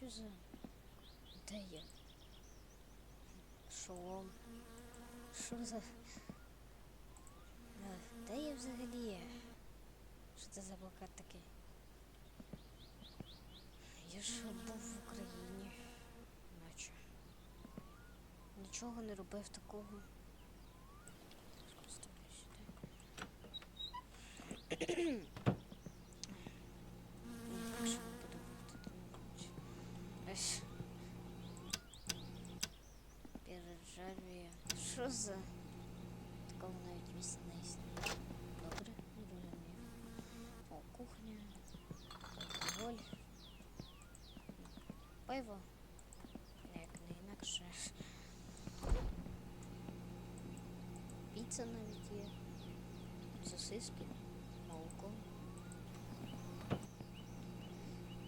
що за. Де я? Шолом. Що за. Де я взагалі є? Що це за блокад такий? Я ж був в Україні. Наче. Нічого не робив такого. Поставлю сюди. Ні, якщо не буду виходити на вулицю. Ось. Пережарює. Що за? Такого навіть місця не існує. Добре, не розумію. О, кухня. Алкоголь. Пиво. Як не інакше. Піца навіть є. Сосиски. Молоко.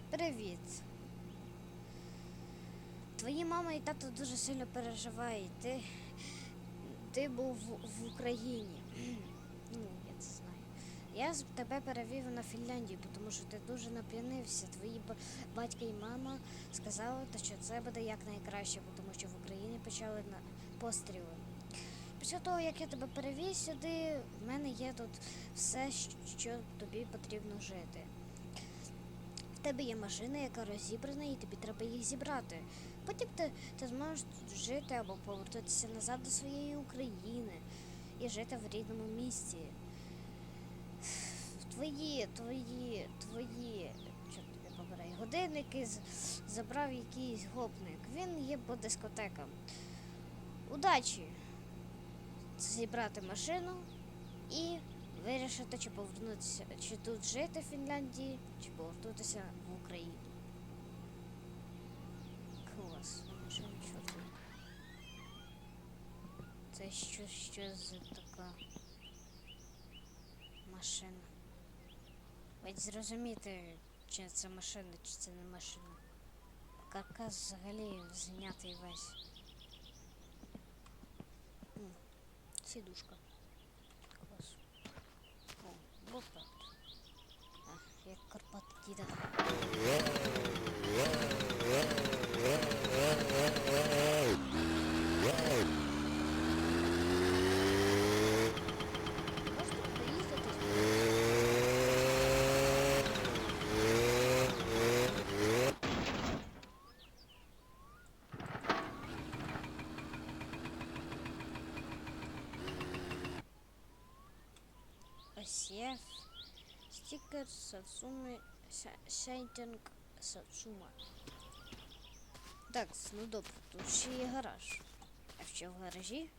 Привіт. Твої мама і тато дуже сильно переживають. Ти, ти був в, Україні. ну, я це знаю. Я тебе перевів на Фінляндію, тому що ти дуже нап'янився. Твої ба- батько і мама сказали, що це буде якнайкраще, тому що в Україні почали на постріли. Після того, як я тебе перевіз сюди, в мене є тут все, що тобі потрібно жити. В тебе є машина, яка розібрана, і тобі треба їх зібрати. Потім ти, ти зможеш тут жити або повернутися назад до своєї України і жити в рідному місті. Твої, твої, твої, побирай, годинники забрав якийсь гопник. Він є по дискотекам. Удачі! Зібрати машину і вирішити, чи повернутися, чи тут жити в Фінляндії, чи повернутися в Україну. Це що, що за така машина? Ведь зрозуміти, чи це машина, чи це не машина. Каркас взагалі знятий весь. М, Сідушка. Клас. О, блокнот. А, як Карпат діда. Стікер Сацуми Сайтинг Сацума. Так, ну добре, тут ще є гараж. А що в гаражі?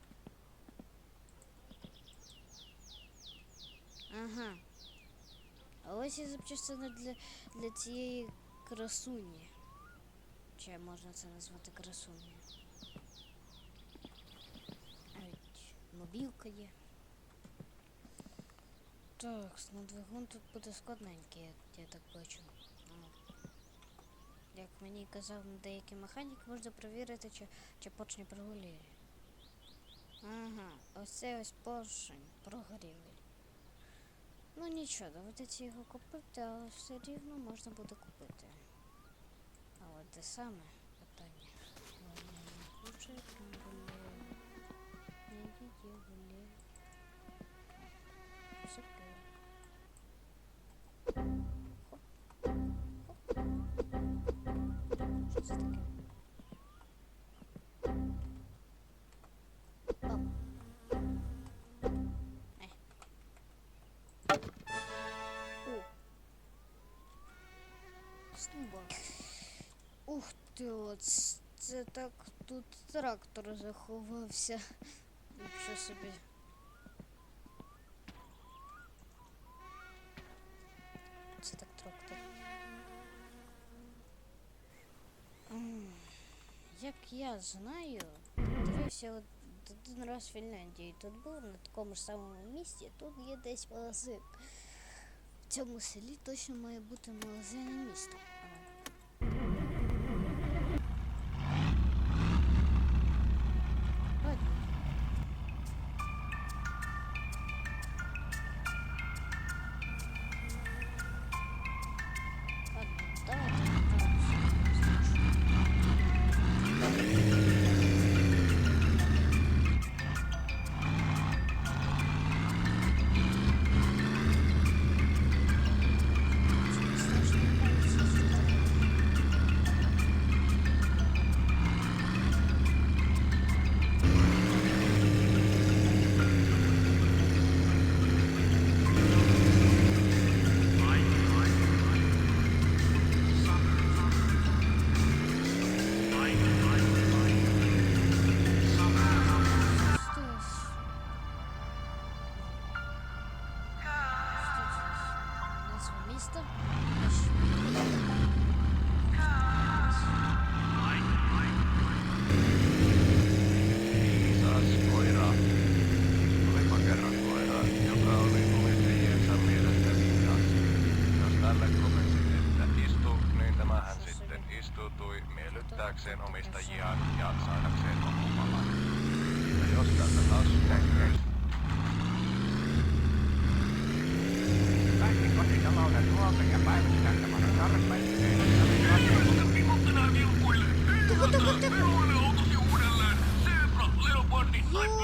Ага. А ось і запчастина для, для цієї красуні. Чи можна це назвати красунею? Мобілка є. Так, на двигун тут буде складненький, як я так бачу. Ну, Як мені казав деякий механік, можна перевірити, чи, чи поршні прогоріли. Ага, ось це ось поршень прогорілий. Ну нічого, доведеться його купити, але все рівно можна буде купити. А от де саме питання? Ладно, не Хоп. Що? Оп. Е. О. Стуба. Ух ти, от це так тут трактор заховався. Нічого собі. Я знаю, дивився один раз в Фінляндії. Тут був на такому ж самому місці, тут є десь магазин. В цьому селі точно має бути магазин і. suojatakseen omistajiaan ja saadakseen loppupalan. Ja jos tältä taas näkyy... Kaikki kotitalouden ruoka ja päivittäistämään tarpeet. Tuku, tuku, tuku! Ruoan autosi uudelleen! Zebra, Leopardi tai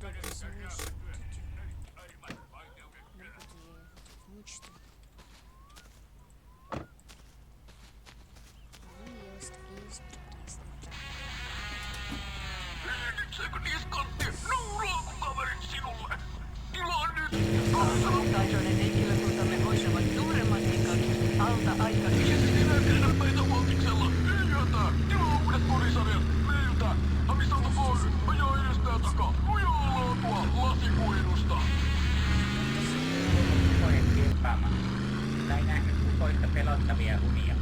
Сам добре залишив тоді. Не буду я його yöstä pelottavia unia.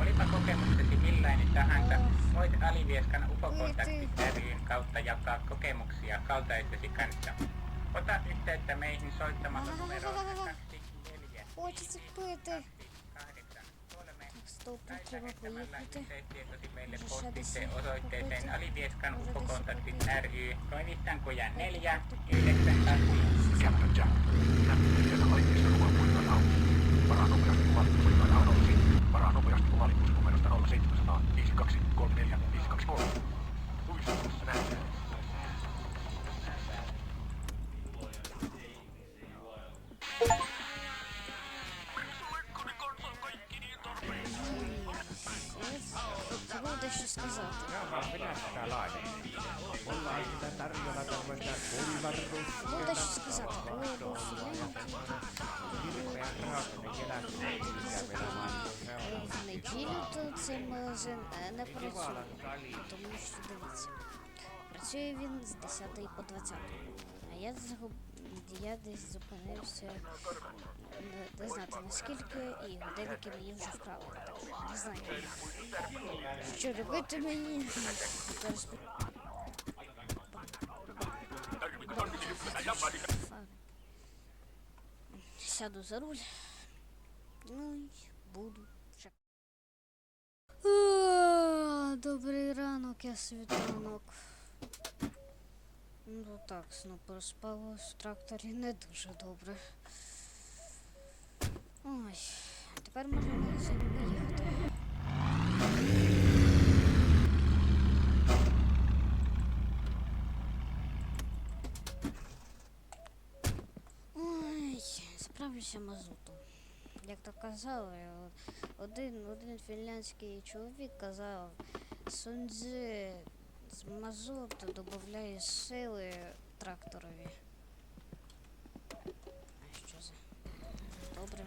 Olipa kokemuksesi millainen tahansa, voit Alivieskan ufokontaktiteriin kautta jakaa kokemuksia kaltaisesi kanssa. Ota yhteyttä meihin soittamalla numeroon 24 8 3 tai lähettämällä yhteystietosi meille postitse osoitteeseen Alivieskan ufokontaktit ry toimistankoja 4 9 ja Varaa nopeasti kuvailimusnumerosta 07. Varaa nopeasti kuvailimusnumerosta 0700 5234 523. Luistelussa nähdään. Voitaisiin skasata. Jaha, minä sitä laitan. Mulla on sitä tarjolla tämmöistä kulvaruskeita. Voitaisiin skasata. Voi, voi, voi. Був в неділю, то цей магазин е, не працює. Тому що дивіться, працює він з 10 по 20. А я загуб... я десь зупинився не, не знати наскільки, і годинники мені вже вправили. Так що не знаю. Що робити мені? Сяду за руль. Ну і буду чекати. Добрий ранок, я світанок. Ну так, сну проспала в тракторі не дуже добре. Ой, тепер можна в магазин виїхати. заправлюся мазутом. Як то казав, один один фінляндський чоловік казав, Сундзи з мазуту додає сили тракторові. А що за? Добре.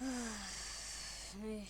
Ах, ну